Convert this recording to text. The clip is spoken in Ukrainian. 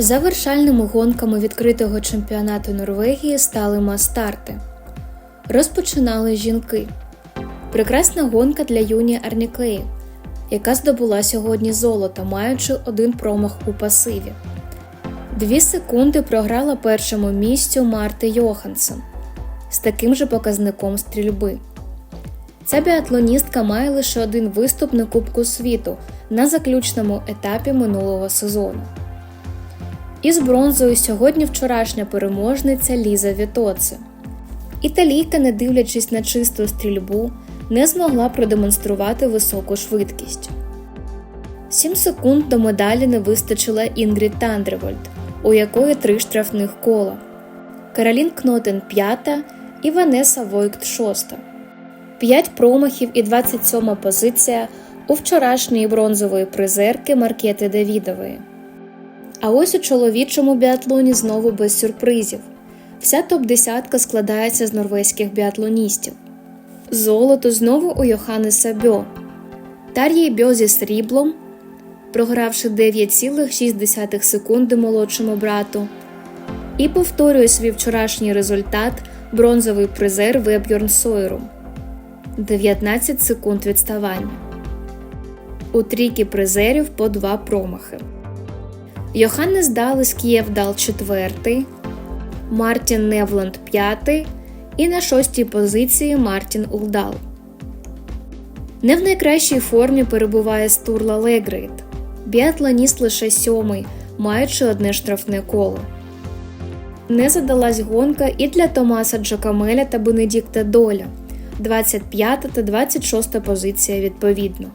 Завершальними гонками відкритого чемпіонату Норвегії стали мастарти. Розпочинали жінки. Прекрасна гонка для Юні Арніклеї, яка здобула сьогодні золото, маючи один промах у пасиві. Дві секунди програла першому місцю Марти Йоханссон з таким же показником стрільби. Ця біатлоністка має лише один виступ на Кубку світу на заключному етапі минулого сезону. Із бронзою сьогодні вчорашня переможниця Ліза Вітоце. Італійка, не дивлячись на чисту стрільбу, не змогла продемонструвати високу швидкість. 7 секунд до медалі не вистачила Інгрід Тандревольд, у якої три штрафних кола. Каролін Кнотен п'ята і Ванеса Войкт шоста. 5 промахів і 27 позиція у вчорашньої бронзової призерки Маркети Давідової. А ось у чоловічому біатлоні знову без сюрпризів. Вся топ-десятка складається з норвезьких біатлоністів. Золото знову у Йоханнеса Бьо. Тар'ї Бьо зі сріблом, програвши 9,6 секунди молодшому брату. І повторює свій вчорашній результат бронзовий призер Веб'йорн Сойру 19 секунд відставання. У трійки призерів по два промахи. Йоханнес Далес Києв дал четвертий, Мартін Невланд п'ятий і на шостій позиції Мартін Улдал. Не в найкращій формі перебуває Стурла Легрейт. Біатлоніст лише сьомий, маючи одне штрафне коло. Не задалась гонка і для Томаса Джакамеля та Бенедікта Доля 25 та 26 позиція відповідно.